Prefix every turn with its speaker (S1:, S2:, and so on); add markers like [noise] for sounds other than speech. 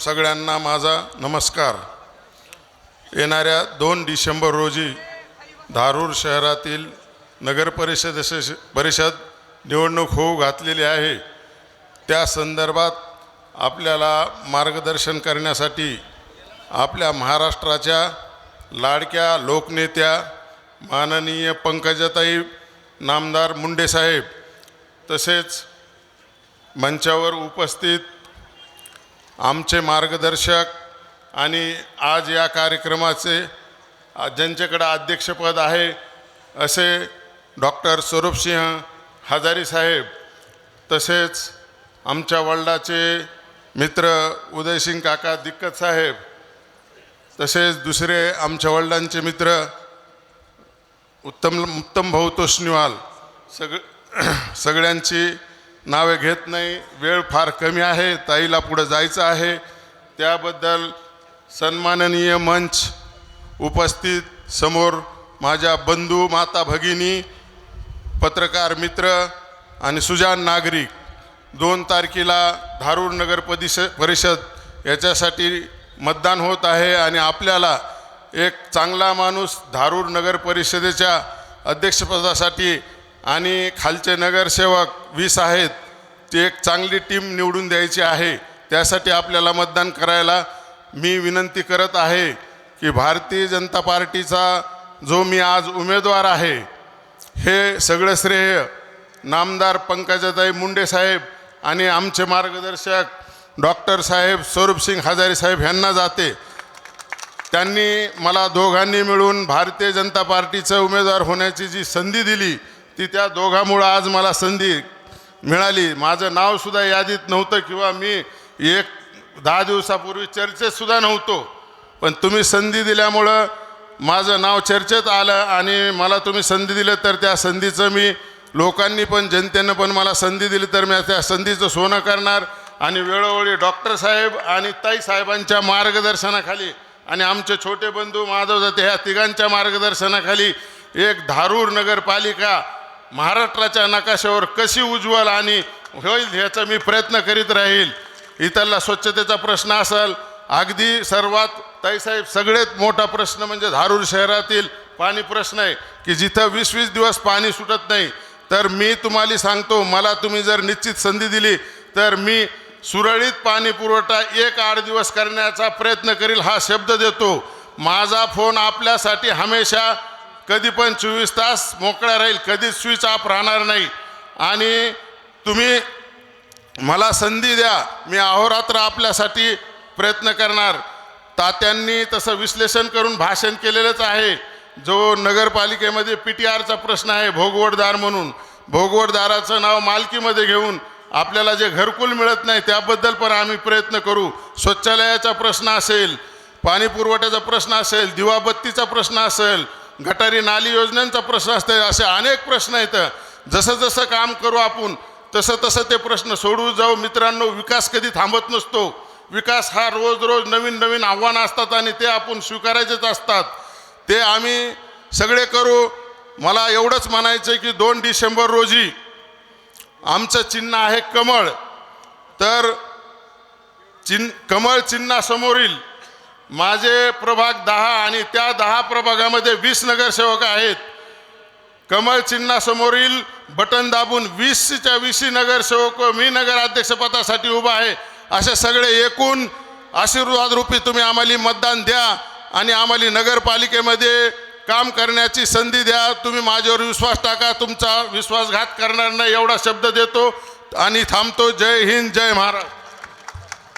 S1: सगळ्यांना माझा नमस्कार. येणाऱ्या दोन डिसेंबर रोजी धारूर शहरातील नगर परिषद परिषद निवडणूक होऊ घातलेली आहे. त्या संदर्भात आपल्याला मार्गदर्शन करण्यासाठी आपल्या महाराष्ट्राच्या लाडक्या लोकनेत्या माननीय पंकजाताई नामदार मुंडेसाहेब तसेच मंचावर उपस्थित आमचे मार्गदर्शक आणि आज या कार्यक्रमाचे ज्यांच्याकडं अध्यक्षपद आहे असे डॉक्टर स्वरूपसिंह हजारी साहेब तसेच आमच्या वडिलाचे मित्र उदयसिंग काका दिक्कत साहेब तसेच दुसरे आमच्या वडिलांचे मित्र उत्तम उत्तम भाऊ तोष्णीवाल सग [clears throat] सगळ्यांची नावे घेत नाही वेळ फार कमी आहे ताईला पुढं जायचं आहे. त्याबद्दल सन्माननीय मंच उपस्थित समोर माझ्या बंधू माता भगिनी पत्रकार मित्र आणि सुजान नागरिक दोन तारखेला धारूर नगर परिष परिषद याच्यासाठी मतदान होत आहे आणि आपल्याला एक चांगला माणूस धारूर नगर परिषदेच्या अध्यक्षपदासाठी आणि खालचे नगरसेवक वीस आहेत ती एक चांगली टीम निवडून द्यायची आहे. त्यासाठी आपल्याला मतदान करायला मी विनंती करत आहे की भारतीय जनता पार्टीचा जो मी आज उमेदवार आहे हे सगळं श्रेय नामदार पंकजाताई मुंडे साहेब आणि आमचे मार्गदर्शक डॉक्टर साहेब स्वरूपसिंग हजारे साहेब यांना जाते. त्यांनी मला दोघांनी मिळून भारतीय जनता पार्टीचं उमेदवार होण्याची जी संधी दिली ती त्या दोघांमुळं आज मला संधी मिळाली. माझं नावसुद्धा यादीत नव्हतं किंवा मी एक दहा दिवसापूर्वी चर्चेतसुद्धा नव्हतो. पण तुम्ही संधी दिल्यामुळं माझं नाव चर्चेत आलं आणि मला तुम्ही संधी दिलं तर त्या संधीचं मी लोकांनी पण जनतेनं पण मला संधी दिली तर मी त्या संधीचं सोनं करणार आणि वेळोवेळी डॉक्टर साहेब आणि ताई साहेबांच्या मार्गदर्शनाखाली आणि आमचे छोटे बंधू माधव जाते ह्या तिघांच्या मार्गदर्शनाखाली एक धारूर नगरपालिका महाराष्ट्राच्या नकाशावर कशी उज्ज्वल आणि होईल ह्याचा मी प्रयत्न करीत राहील. इथला स्वच्छतेचा प्रश्न असेल अगदी सर्वात ताईसाहेब सगळ्यात मोठा प्रश्न म्हणजे धारूर शहरातील पाणी प्रश्न आहे की जिथं वीस वीस दिवस पाणी सुटत नाही. तर मी तुम्हाला सांगतो मला तुम्ही जर निश्चित संधी दिली तर मी सुरळीत पाणी पुरवठा एक आठ दिवस करण्याचा प्रयत्न करील हा शब्द देतो. माझा फोन आपल्यासाठी हमेशा कधी पण चोवीस तास मोकळा राहील कधीच स्विच ऑफ राहणार नाही. आणि तुम्ही मला संधी द्या मी अहोरात्र आपल्यासाठी प्रयत्न करणार. तात्यांनी तसं विश्लेषण करून भाषण केलेलंच आहे. जो नगरपालिकेमध्ये पी टी आरचा प्रश्न आहे भोगवटदार म्हणून भोगवटदाराचं नाव मालकीमध्ये घेऊन आपल्याला जे घरकुल मिळत नाही त्याबद्दल पण आम्ही प्रयत्न करू. शौचालयाचा प्रश्न असेल पाणी पुरवठ्याचा प्रश्न असेल दिवाबत्तीचा प्रश्न असेल गटारी नाली योजनांचा प्रश्न असतील असे अनेक प्रश्न आहेत जसं जसं काम करू आपण तसं तसं ते प्रश्न सोडू जाऊ. मित्रांनो विकास कधी थांबत नसतो. विकास हा रोज रोज नवीन नवीन आव्हानं असतात आणि ते आपण स्वीकारायचेच असतात. ते आम्ही सगळे करू. मला एवढंच म्हणायचं आहे की दोन डिसेंबर रोजी आमचं चिन्ह आहे कमळ. तर चिन्ह कमळ चिन्हासमोरील माझे प्रभाग दहा आणि त्या दहा प्रभागामध्ये वीस नगरसेवक आहेत. कमळ चिन्हासमोरील बटन दाबून वीसच्या वीसी नगरसेवक मी नगराध्यक्षपदासाठी उभा आहे. असे सगळे एकूण आशीर्वाद रूपी तुम्ही आम्हाला मतदान द्या आणि आम्हाला नगरपालिकेमध्ये काम करण्याची संधी द्या. तुम्ही माझ्यावर विश्वास टाका. तुमचा विश्वासघात करणार नाही एवढा शब्द देतो आणि थांबतो. जय हिंद जय महाराज